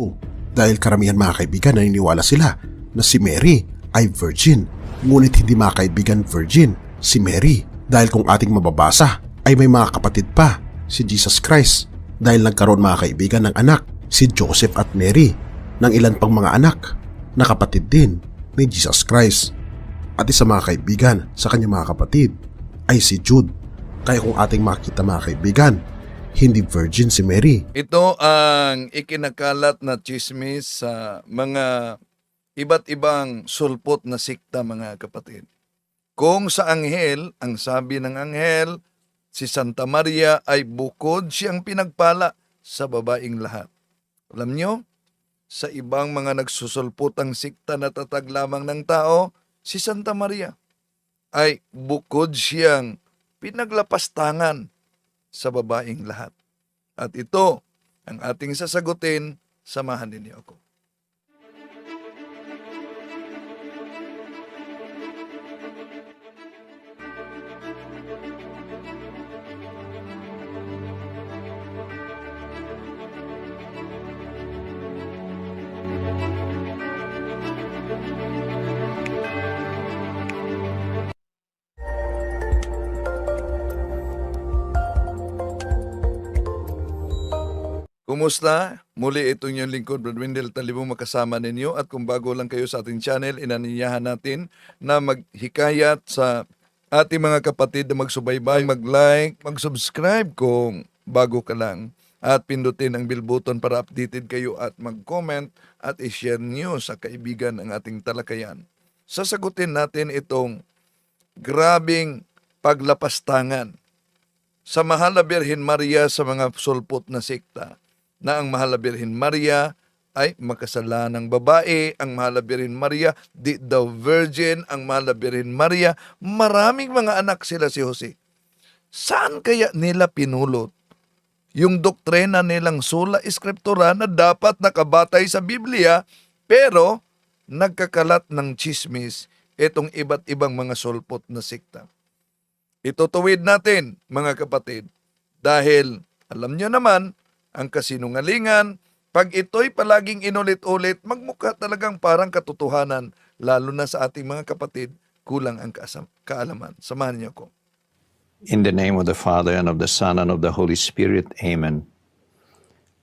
Oh, dahil karamihan mga kaibigan naniniwala sila na si Mary ay virgin. Ngunit hindi mga kaibigan virgin si Mary. Dahil kung ating mababasa ay may mga kapatid pa si Jesus Christ. Dahil nagkaroon mga kaibigan ng anak si Joseph at Mary ng ilan pang mga anak na kapatid din ni Jesus Christ. At isa mga kaibigan sa kanyang mga kapatid ay si Jude. Kaya kung ating makita mga kaibigan, hindi virgin si Mary Ito ang ikinakalat na chismis sa mga iba't ibang sulpot na sikta mga kapatid. Kung sa anghel, ang sabi ng anghel, si Santa Maria ay bukod siyang pinagpala sa babaing lahat. Alam nyo, sa ibang mga nagsusulpotang sikta na tatag lamang ng tao, si Santa Maria ay bukod siyang pinaglapastangan sa babaing lahat. At ito ang ating sasagutin, samahan ninyo ako. Kumusta? Muli ito yung lingkod, Brad Wendell Talibong makasama ninyo. At kung bago lang kayo sa ating channel, inaniyahan natin na maghikayat sa ating mga kapatid na magsubaybay, mag-like, mag-subscribe kung bago ka lang. At pindutin ang bell button para updated kayo at mag-comment at i-share nyo sa kaibigan ang ating talakayan. Sasagutin natin itong grabing paglapastangan. Sa Mahal na Birhen Maria sa mga sulpot na sekta na ang Mahal na Birhen Maria ay makasalanang babae, ang Mahal na Birhen Maria, di daw virgin, ang Mahal na Birhen Maria, maraming mga anak sila si Jose. Saan kaya nila pinulot yung doktrina nilang sola eskriptura na dapat nakabatay sa Biblia, pero nagkakalat ng chismis itong iba't ibang mga sulpot na sikta. Itutuwid natin, mga kapatid, dahil alam nyo naman, ang kasinungalingan, pag ito'y palaging inulit-ulit, magmukha talagang parang katotohanan, lalo na sa ating mga kapatid, kulang ang kaalaman. Samahan niyo ko. In the name of the Father, and of the Son, and of the Holy Spirit. Amen.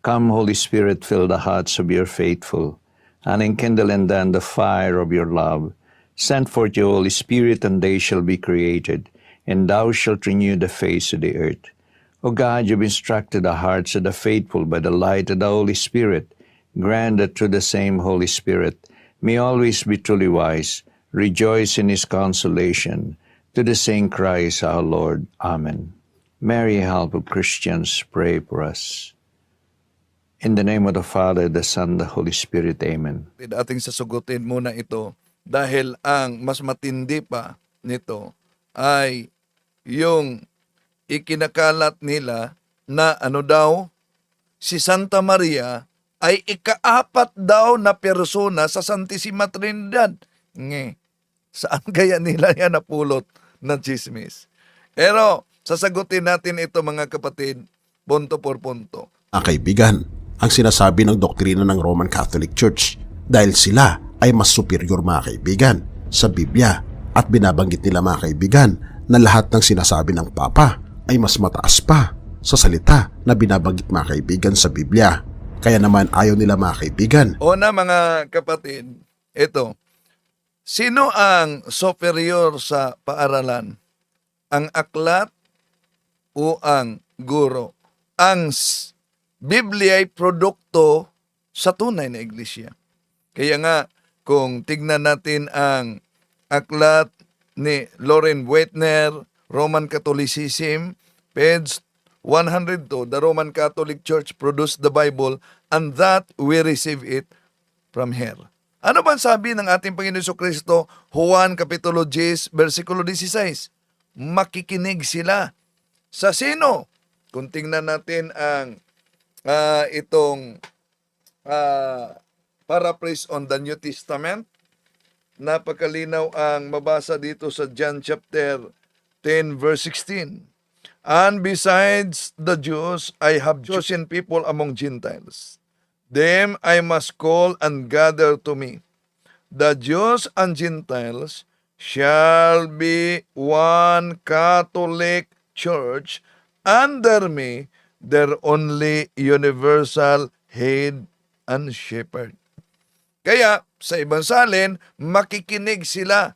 Come, Holy Spirit, fill the hearts of your faithful, and enkindle in them the fire of your love. Send forth your Holy Spirit, and they shall be created, and thou shalt renew the face of the earth. O God, you've instructed the hearts of the faithful by the light of the Holy Spirit. Grant that through the same Holy Spirit may always be truly wise, rejoice in his consolation. To the same Christ our Lord. Amen. Mary, help of Christians, pray for us. In the name of the Father, the Son, the Holy Spirit. Amen. ating sasugutin muna ito dahil ang mas matindi pa nito ay yung ikinakalat nila na ano daw si Santa Maria ay ikaapat daw na persona sa Santissima Trinidad. Nge, saan kaya nila yan napulot ng chismis? Pero sasagutin natin ito mga kapatid, punto por punto. Mga kaibigan, ang sinasabi ng doktrina ng Roman Catholic Church dahil sila ay mas superior mga kaibigan sa Biblia at binabanggit nila mga kaibigan na lahat ng sinasabi ng Papa ay mas mataas pa sa salita na binabanggit mga kaibigan sa Biblia. Kaya naman ayaw nila mga kaibigan O na mga kapatid, ito. Sino ang superior sa paaralan? Ang aklat o ang guro? Ang Biblia ay produkto sa tunay na iglesia. Kaya nga, kung tignan natin ang aklat ni Loren Wettner, Roman Catholicism, page 102, the Roman Catholic Church produced the Bible and that we receive it from her. Ano ba sabi ng ating Panginoon Hesus Kristo, Juan Kapitulo 10, versikulo 16? Makikinig sila. Sa sino? Kung tingnan natin ang ah, itong ah, paraphrase on the New Testament, napakalinaw ang mabasa dito sa John chapter 10 verse 16. And besides the Jews, I have chosen people among Gentiles, Them I must call and gather to me. The Jews and Gentiles shall be one Catholic Church under me, their only universal head and shepherd. Kaya sa ibang salin, makikinig sila.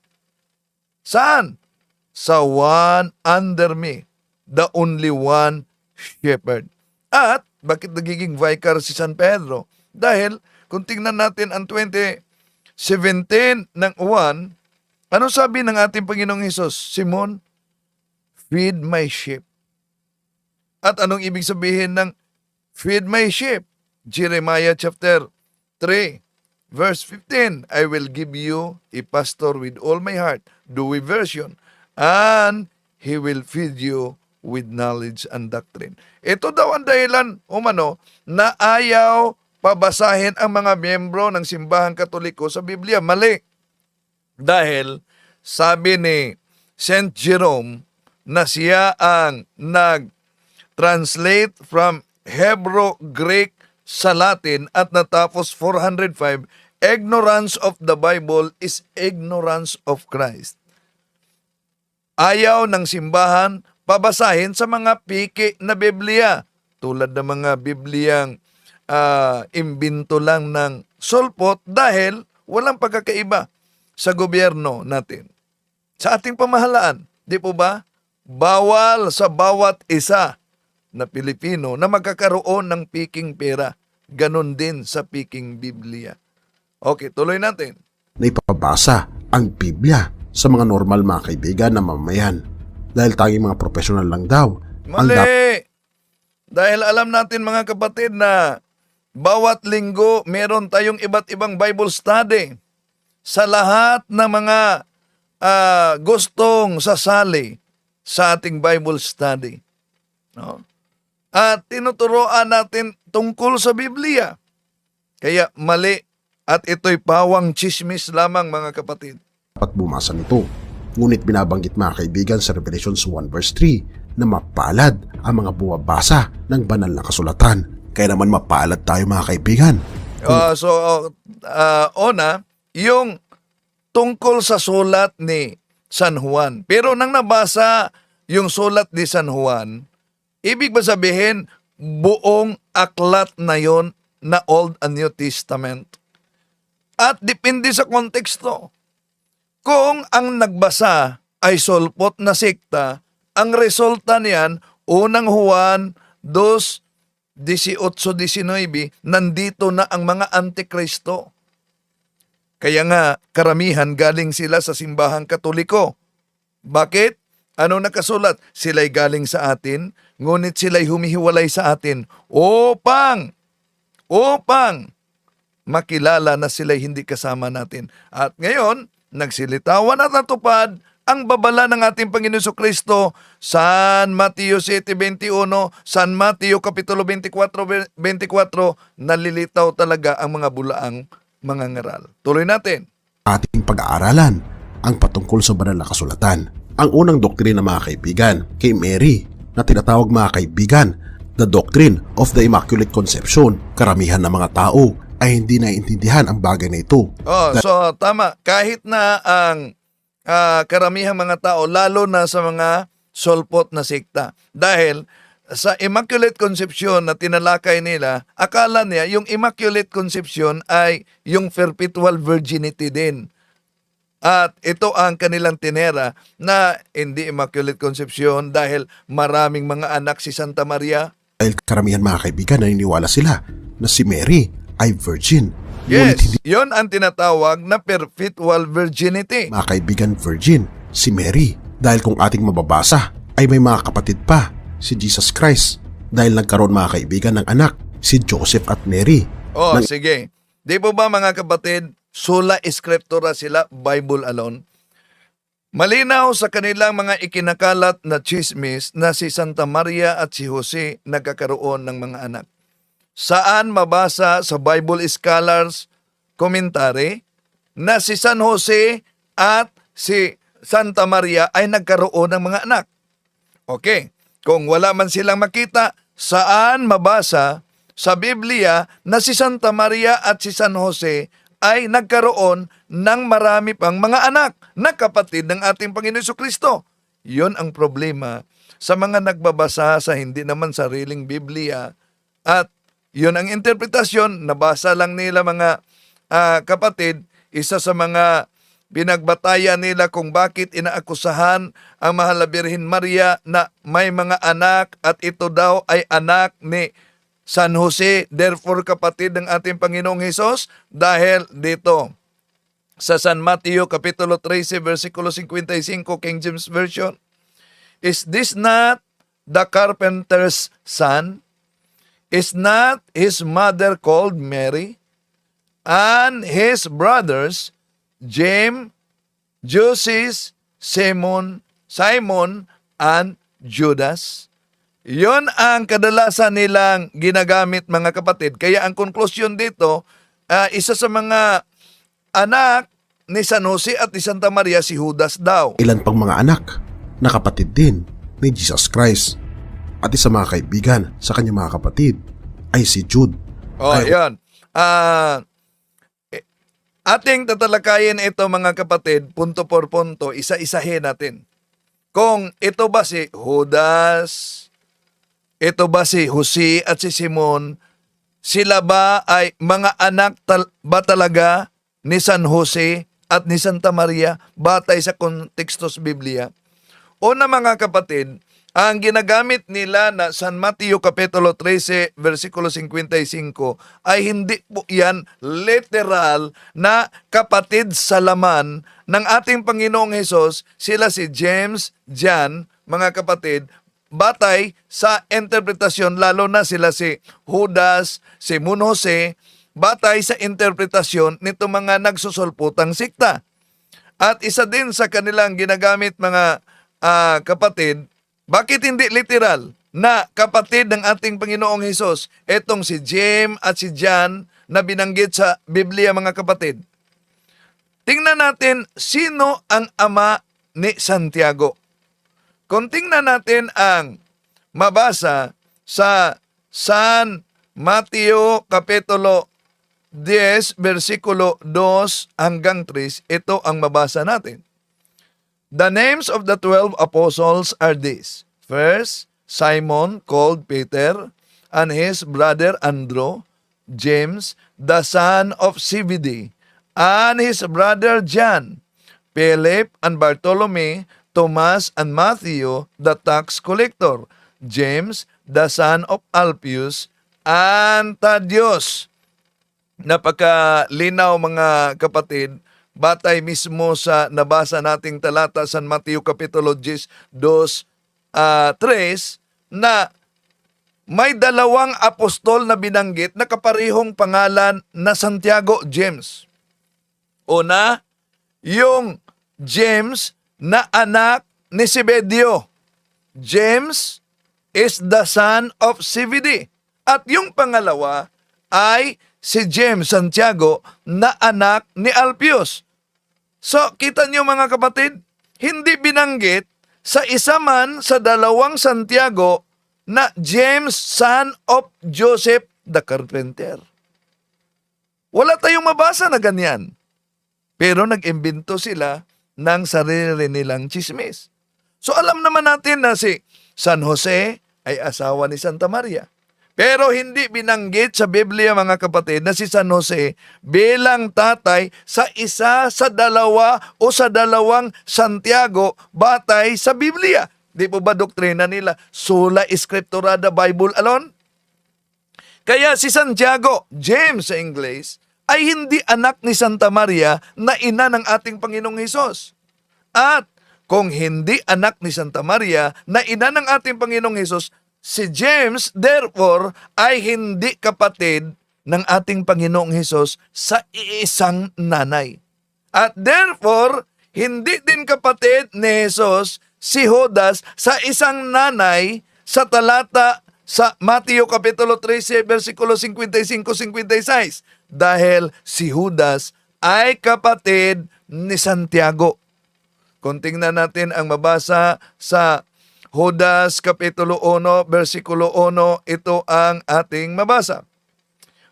Saan? Sa one under me, the only one shepherd. At bakit nagiging vicar si San Pedro? Dahil kung tingnan natin ang 2017 ng 1, ano sabi ng ating Panginoong Hesus? Simon, feed my sheep. At anong ibig sabihin ng feed my sheep? Jeremiah chapter 3, verse 15, I will give you a pastor with all my heart, Dewey version, and he will feed you with knowledge and doctrine. Ito daw ang dahilan, umano, na ayaw pabasahin ang mga miyembro ng simbahang katoliko sa Biblia. Mali. Dahil sabi ni St. Jerome na siya ang nag-translate from Hebrew Greek sa Latin at natapos 405, ignorance of the Bible is ignorance of Christ. Ayaw ng simbahan pabasahin sa mga piki na Biblia tulad ng mga Bibliyang ah, imbinto lang ng sulpot dahil walang pagkakaiba sa gobyerno natin. Sa ating pamahalaan, di po ba? Bawal sa bawat isa na Pilipino na magkakaroon ng piking pera. Ganon din sa piking Biblia. Okay, tuloy natin. na ipapabasa ang Biblia sa mga normal mga kaibigan na mamamayan. Dahil tayong mga profesional lang daw. Mali! dap- Dahil alam natin mga kapatid na bawat linggo meron tayong iba't ibang Bible study sa lahat ng mga ah, gustong sasali sa ating Bible study. No? At tinuturoan natin tungkol sa Biblia. Kaya mali at ito'y pawang chismis lamang mga kapatid. dapat bumasa nito. Ngunit binabanggit mga kaibigan sa Revelations 1 verse 3 na mapalad ang mga buwabasa ng banal na kasulatan. Kaya naman mapalad tayo mga kaibigan. Uh, so, uh, ona, yung tungkol sa sulat ni San Juan. Pero nang nabasa yung sulat ni San Juan, ibig ba sabihin buong aklat na yon na Old and New Testament? At depende sa konteksto. Kung ang nagbasa ay solpot na sekta, ang resulta niyan, unang Juan 2, 18-19, nandito na ang mga antikristo. Kaya nga, karamihan galing sila sa simbahang katoliko. Bakit? Ano nakasulat? Sila'y galing sa atin, ngunit sila'y humihiwalay sa atin upang, upang makilala na sila'y hindi kasama natin. At ngayon, nagsilitawan at natupad ang babala ng ating Panginoon Kristo San Mateo 7.21, San Mateo Kapitulo 24, 24, nalilitaw talaga ang mga bulaang mga ngaral. Tuloy natin. Ating pag-aaralan ang patungkol sa banal na kasulatan. Ang unang doktrina mga kaibigan kay Mary na tinatawag mga kaibigan the doctrine of the Immaculate Conception. Karamihan ng mga tao ay hindi naiintindihan ang bagay na ito. Oh, so tama. Kahit na ang ah, karamihang mga tao, lalo na sa mga solpot na sekta. Dahil sa Immaculate Conception na tinalakay nila, akala niya yung Immaculate Conception ay yung perpetual virginity din. At ito ang kanilang tinera na hindi Immaculate Conception dahil maraming mga anak si Santa Maria. Dahil karamihan mga kaibigan naniniwala sila na si Mary ay virgin. Ngunit Yes, hindi yon ang tinatawag na perpetual virginity. mga kaibigan virgin, si Mary. Dahil kung ating mababasa, ay may mga kapatid pa, si Jesus Christ. Dahil nagkaroon mga kaibigan ng anak, si Joseph at Mary. Oh, Nang- sige. Di po ba mga kapatid, sola scriptura sila, Bible alone? Malinaw sa kanilang mga ikinakalat na chismis na si Santa Maria at si Jose nagkakaroon ng mga anak. Saan mabasa sa Bible Scholars Commentary na si San Jose at si Santa Maria ay nagkaroon ng mga anak? Okay, kung wala man silang makita, saan mabasa sa Biblia na si Santa Maria at si San Jose ay nagkaroon ng marami pang mga anak na kapatid ng ating Panginoon Kristo. Yon ang problema sa mga nagbabasa sa hindi naman sariling Biblia at yon ang interpretasyon, nabasa lang nila mga ah, kapatid, isa sa mga binagbatayan nila kung bakit inaakusahan ang mahal na Birhen Maria na may mga anak at ito daw ay anak ni San Jose, therefore kapatid ng ating Panginoong Hesus, dahil dito sa San Mateo Kapitulo 13, versikulo 55, King James Version, Is this not the carpenter's son? Is not his mother called Mary? And his brothers, James, Joses, Simon, Simon, and Judas? Yon ang kadalasan nilang ginagamit mga kapatid. Kaya ang konklusyon dito, ah, isa sa mga anak ni San Jose at ni Santa Maria si Judas daw. Ilan pang mga anak na kapatid din ni Jesus Christ. At isa mga kaibigan sa kanyang mga kapatid ay si Jude. Oh, Ay, yan. Ah, eh, ating tatalakayin ito mga kapatid, punto por punto, isa-isahin natin. Kung ito ba si Judas, ito ba si Jose at si Simon, sila ba ay mga anak tal- ba talaga ni San Jose at ni Santa Maria batay sa konteksto sa Biblia? Una mga kapatid, ang ginagamit nila na San Mateo Kapitulo 13, versikulo 55 ay hindi po yan literal na kapatid sa laman ng ating Panginoong Hesus. Sila si James, John, mga kapatid, batay sa interpretasyon lalo na sila si Judas, si Mun Jose, batay sa interpretasyon nito mga nagsusulputang sikta. At isa din sa kanilang ginagamit mga ah, kapatid, bakit hindi literal na kapatid ng ating Panginoong Hesus, etong si James at si John na binanggit sa Biblia mga kapatid. Tingnan natin sino ang ama ni Santiago. Kung tingnan natin ang mabasa sa San Mateo Kapitulo 10, versikulo 2 hanggang 3, ito ang mabasa natin. The names of the twelve apostles are these. First, Simon called Peter, and his brother Andrew, James, the son of Zebedee, and his brother John, Philip and Bartholomew, Thomas and Matthew, the tax collector, James, the son of Alphaeus, and Thaddeus. Napakalinaw mga kapatid, batay mismo sa nabasa nating talata San Mateo Kapitulo 10, 2, ah, 3, na may dalawang apostol na binanggit na kaparihong pangalan na Santiago James. Una, yung James na anak ni Sibedio. James is the son of Zebedee. At yung pangalawa ay si James Santiago na anak ni Alpios. So, kita niyo mga kapatid, hindi binanggit sa isa man sa dalawang Santiago na James son of Joseph the carpenter. Wala tayong mabasa na ganyan. Pero nag-imbento sila ng sarili nilang chismis. So alam naman natin na si San Jose ay asawa ni Santa Maria. Pero hindi binanggit sa Biblia mga kapatid na si San Jose bilang tatay sa isa sa dalawa o sa dalawang Santiago batay sa Biblia. Di po ba doktrina nila? Sola Scriptura the Bible alone? Kaya si Santiago, James sa English, ay hindi anak ni Santa Maria na ina ng ating Panginoong Hesus. At kung hindi anak ni Santa Maria na ina ng ating Panginoong Hesus, si James therefore ay hindi kapatid ng ating Panginoong Hesus sa iisang nanay. At therefore, hindi din kapatid ni Jesus si Judas sa isang nanay sa talata sa Mateo Kapitulo 13, versikulo 55-56 dahil si Judas ay kapatid ni Santiago. Kung tingnan natin ang mabasa sa Judas Kapitulo 1, versikulo 1, ito ang ating mabasa.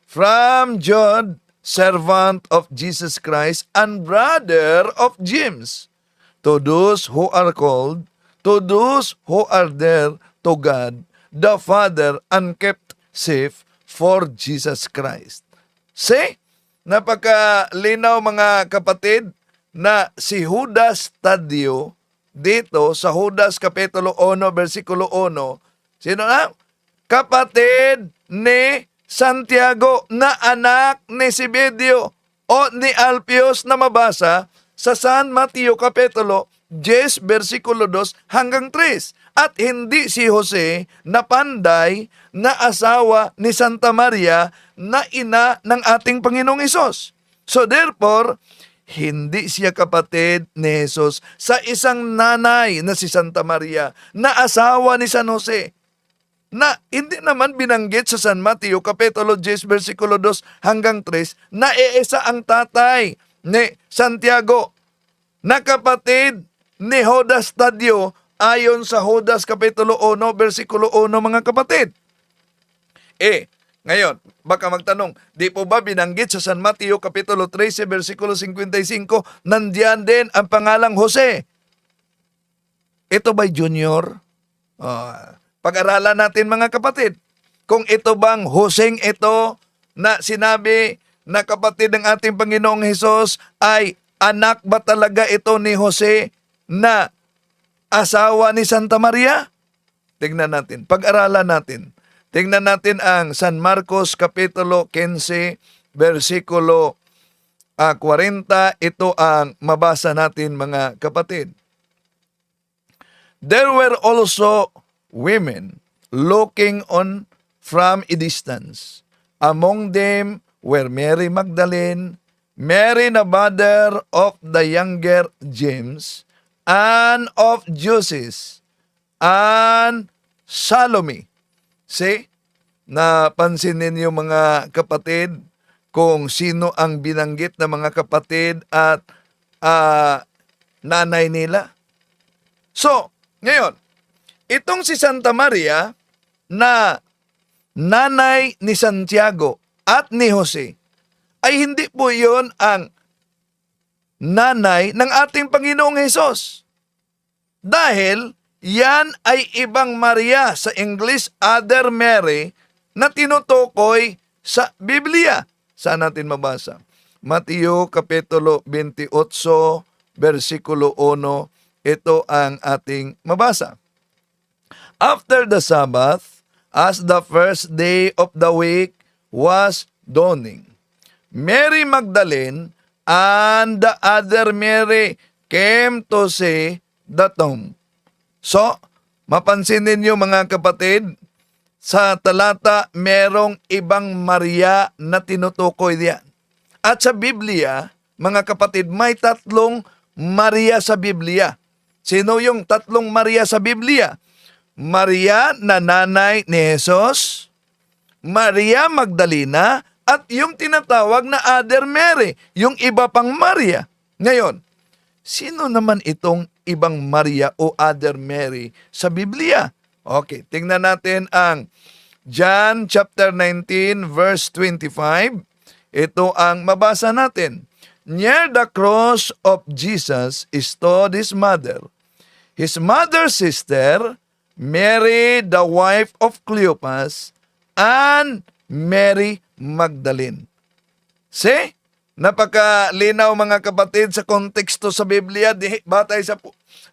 From John, servant of Jesus Christ and brother of James, to those who are called, to those who are there to God, the Father, and kept safe for Jesus Christ. See? Napakalinaw mga kapatid na si Judas Tadio dito sa Judas Kapitulo 1, versikulo 1, sino na? Kapatid ni Santiago na anak ni Sibedio o ni Alpios na mabasa sa San Mateo Kapitulo 10, versikulo 2 hanggang 3. At hindi si Jose na panday na asawa ni Santa Maria na ina ng ating Panginoong Isos. So therefore, hindi siya kapatid ni Jesus sa isang nanay na si Santa Maria na asawa ni San Jose na hindi naman binanggit sa San Mateo Kapitulo 10 versikulo 2 hanggang 3 na iisa ang tatay ni Santiago na kapatid ni Judas Tadio ayon sa Judas Kapitulo 1 versikulo 1 mga kapatid. Eh, ngayon, baka magtanong, di po ba binanggit sa San Mateo Kapitulo 13 versikulo 55 nandiyan din ang pangalang Jose? Ito ba junior? Ah, pag-aralan natin mga kapatid. Kung ito bang Hoseng ito na sinabi na kapatid ng ating Panginoong Hesus ay anak ba talaga ito ni Jose na asawa ni Santa Maria? Tingnan natin, pag-aralan natin. Tingnan natin ang San Marcos Kapitulo 15, versikulo ah, 40. Ito ang mabasa natin mga kapatid. There were also women looking on from a distance. Among them were Mary Magdalene, Mary the mother of the younger James, and of Joseph, and Salome. See? Napansin ninyo mga kapatid kung sino ang binanggit na mga kapatid at ah, nanay nila. So, ngayon, itong si Santa Maria na nanay ni Santiago at ni Jose ay hindi po yon ang nanay ng ating Panginoong Hesus. Dahil yan ay ibang Maria sa English other Mary na tinutukoy sa Biblia. Saan natin mabasa? Mateo Kapitulo 28, versikulo 1, ito ang ating mabasa. After the Sabbath, as the first day of the week was dawning, Mary Magdalene and the other Mary came to see the tomb. So, mapansin ninyo mga kapatid, sa talata merong ibang Maria na tinutukoy diyan. At sa Biblia, mga kapatid, may tatlong Maria sa Biblia. Sino yung tatlong Maria sa Biblia? Maria na nanay ni Jesus, Maria Magdalena, at yung tinatawag na Other Mary, yung iba pang Maria. Ngayon, sino naman itong ibang Maria o Other Mary sa Biblia? Okay, tingnan natin ang John chapter 19 verse 25. Ito ang mabasa natin. Near the cross of Jesus stood his mother, his mother's sister, Mary, the wife of Cleopas, and Mary Magdalene. See? Napakalinaw mga kapatid sa konteksto sa Biblia, di batay sa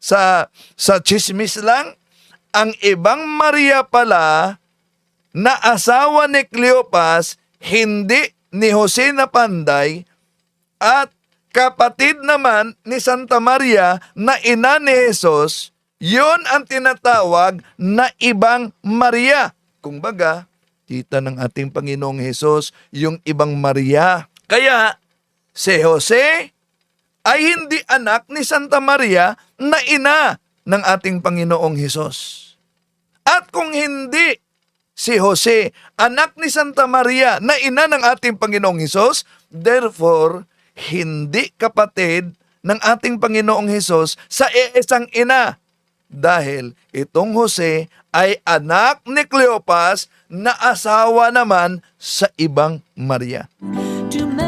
sa sa chismis lang, ang ibang Maria pala na asawa ni Cleopas, hindi ni Jose na panday, at kapatid naman ni Santa Maria na ina ni Jesus, yun ang tinatawag na ibang Maria. Kung baga, kita ng ating Panginoong Jesus yung ibang Maria. Kaya, si Jose ay hindi anak ni Santa Maria na ina ng ating Panginoong Hesus. At kung hindi si Jose, anak ni Santa Maria na ina ng ating Panginoong Hesus, therefore, hindi kapatid ng ating Panginoong Hesus sa isang ina dahil itong Jose ay anak ni Cleopas na asawa naman sa ibang Maria. To